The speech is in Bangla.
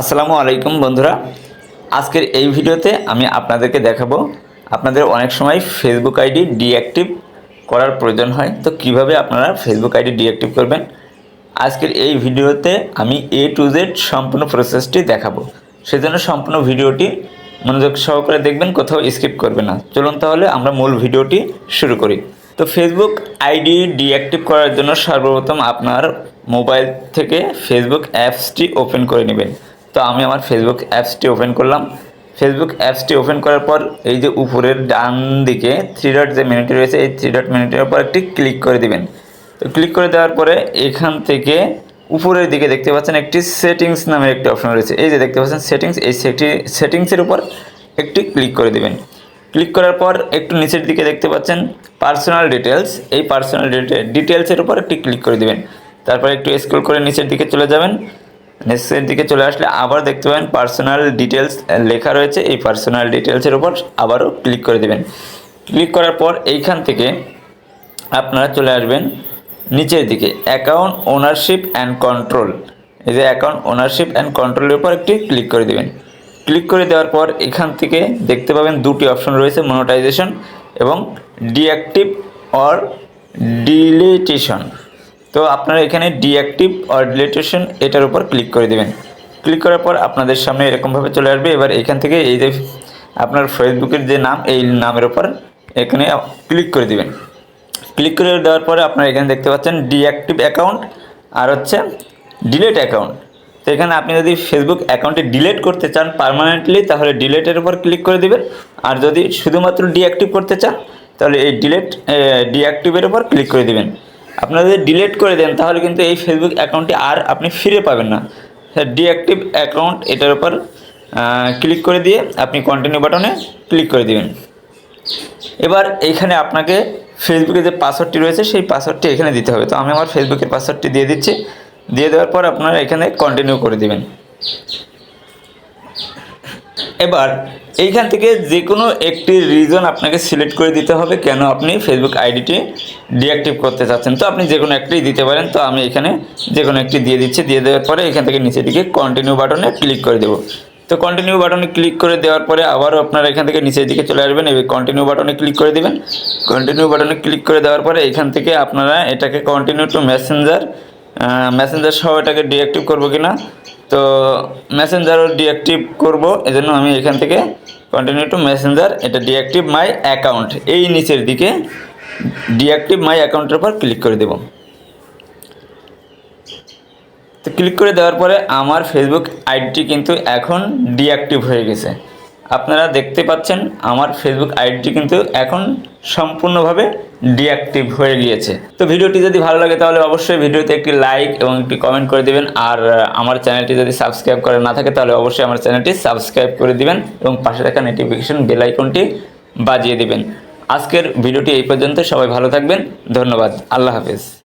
আসসালামু আলাইকুম বন্ধুরা। আজকের এই ভিডিওতে আমি আপনাদেরকে দেখাবো, আপনাদের অনেক সময় ফেসবুক আইডি ডিঅ্যাক্টিভ করার প্রয়োজন হয়, তো কীভাবে আপনারা ফেসবুক আইডি ডিঅ্যাক্টিভ করবেন? আজকের এই ভিডিওতে আমি এ টু জেড সম্পূর্ণ প্রসেসটি দেখাবো। সেজন্য সম্পূর্ণ ভিডিওটি মনোযোগ সহকারে দেখবেন, কোথাও স্কিপ করবে না। চলুন তাহলে আমরা মূল ভিডিওটি শুরু করি। তো ফেসবুক আইডি ডিঅ্যাক্টিভ করার জন্য সর্বপ্রথম আপনার মোবাইল থেকে ফেসবুক অ্যাপসটি ওপেন করে নেবেন। তো আমি আমার ফেসবুক অ্যাপসটি ওপেন করলাম। ফেসবুক অ্যাপসটি ওপেন করার পর এই যে উপরের ডান দিকে থ্রি ডট যে মেনুটি রয়েছে, এই থ্রি ডট মেনুটির উপর একটি ক্লিক করে দিবেন। তো ক্লিক করে দেওয়ার পরে এখান থেকে উপরের দিকে দেখতে পাচ্ছেন একটি সেটিংস নামের একটি অপশন রয়েছে। এই যে দেখতে পাচ্ছেন সেটিংস এই সেটি সেটিংসের উপর একটি ক্লিক করে দিবেন। ক্লিক করার পর একটু নিচের দিকে দেখতে পাচ্ছেন পার্সোনাল ডিটেলস এই পার্সোনাল ডিটেলসের উপর একটি ক্লিক করে দিবেন। তারপর একটু স্ক্রল করে নিচের দিকে চলে যাবেন। নিচের দিকে চলে আসলে আবার দেখতে পাবেন পার্সোনাল ডিটেলস লেখা রয়েছে। এই পার্সোনাল ডিটেলসের উপর আবারও ক্লিক করে দেবেন। ক্লিক করার পর এইখান থেকে আপনারা চলে আসবেন নিচের দিকে। অ্যাকাউন্ট ওনারশিপ অ্যান্ড কন্ট্রোল এই যে অ্যাকাউন্ট ওনারশিপ অ্যান্ড কন্ট্রোলের উপর একটি ক্লিক করে দেবেন। ক্লিক করে দেওয়ার পর এখান থেকে দেখতে পাবেন দুটি অপশন রয়েছে মনোটাইজেশন এবং ডিঅ্যাক্টিভ অর ডিলিটেশন তো আপনারা এখানে ডিঅ্যাক্টিভ ডিলিটেশন এটার উপর ক্লিক করে দেবেন। ক্লিক করার পর আপনাদের সামনে এরকমভাবে চলে আসবে। এবার এখান থেকে এই যে আপনার ফেসবুকের যে নাম, এই নামের উপর এখানে ক্লিক করে দিবেন। ক্লিক করে দেওয়ার পরে আপনারা এখানে দেখতে পাচ্ছেন ডিঅ্যাক্টিভ অ্যাকাউন্ট আর হচ্ছে ডিলেট অ্যাকাউন্ট তো এখানে আপনি যদি ফেসবুক অ্যাকাউন্টে ডিলেট করতে চান পার্মানেন্টলি তাহলে ডিলেটের উপর ক্লিক করে দিবেন। আর যদি শুধুমাত্র ডিঅ্যাক্টিভ করতে চান, তাহলে এই ডিলেট ডিঅ্যাক্টিভের উপর ক্লিক করে দিবেন। আপনারা যদি ডিলেট করে দেন, তাহলে কিন্তু এই ফেসবুক অ্যাকাউন্টটি আর আপনি ফিরে পাবেন না। ডিঅ্যাক্টিভ অ্যাকাউন্ট এটার উপর ক্লিক করে দিয়ে আপনি কন্টিনিউ বাটনে ক্লিক করে দিবেন। এবার এইখানে আপনাকে ফেসবুকে যে পাসওয়ার্ডটি রয়েছে, সেই পাসওয়ার্ডটি এখানে দিতে হবে। তো আমি আমার ফেসবুকের পাসওয়ার্ডটি দিয়ে দিচ্ছি। দিয়ে দেওয়ার পর আপনারা এখানে কন্টিনিউ করে দিবেন। এবার এইখান থেকে যে কোনো একটি রিজন আপনাকে সিলেক্ট করে দিতে হবে কেন আপনি ফেসবুক আইডিটি ডিঅ্যাক্টিভ করতে চাচ্ছেন। তো আপনি যে কোনো একটি দিতে পারেন। তো আমি এখানে যে কোনো একটি দিয়ে দিচ্ছি। দিয়ে দেওয়ার পরে এখান থেকে নিচের দিকে কন্টিনিউ বাটনে ক্লিক করে দেবো। তো কন্টিনিউ বাটনে ক্লিক করে দেওয়ার পরে আবারও আপনারা এখান থেকে নিচের দিকে চলে আসবেন। এই কন্টিনিউ বাটনে ক্লিক করে দিবেন। কন্টিনিউ বাটনে ক্লিক করে দেওয়ার পরে এখান থেকে আপনারা এটাকে কন্টিনিউ টু মেসেঞ্জার মেসেঞ্জার সহ এটাকে ডিঅ্যাক্টিভ করব কিনা তো মেসেঞ্জারও ডিঅ্যাক্টিভ করব জন্য আমি এখান থেকে কন্টিনিউ টু মেসেঞ্জার এটা ডিঅ্যাক্টিভ মাই অ্যাকাউন্ট এই নিচের দিকে ডিঅ্যাক্টিভ মাই অ্যাকাউন্টের উপর ক্লিক করে দেব। তো ক্লিক করে দেওয়ার পরে আমার ফেসবুক আইডিটি কিন্তু এখন ডিঅ্যাক্টিভ হয়ে গেছে। আপনারা দেখতে পাচ্ছেন আমার ফেসবুক আইডিটি কিন্তু এখন সম্পূর্ণভাবে ডিঅ্যাক্টিভ হয়ে গিয়েছে। তো ভিডিওটি যদি ভালো লাগে তাহলে অবশ্যই ভিডিওতে একটি লাইক এবং একটি কমেন্ট করে দিবেন। আর আমার চ্যানেলটি যদি সাবস্ক্রাইব করে না থাকে তাহলে অবশ্যই আমার চ্যানেলটি সাবস্ক্রাইব করে দিবেন এবং পাশে থাকা নোটিফিকেশন বেল আইকনটি বাজিয়ে দিবেন। আজকের ভিডিওটি এই পর্যন্ত। সবাই ভালো থাকবেন। ধন্যবাদ। আল্লাহ হাফেজ।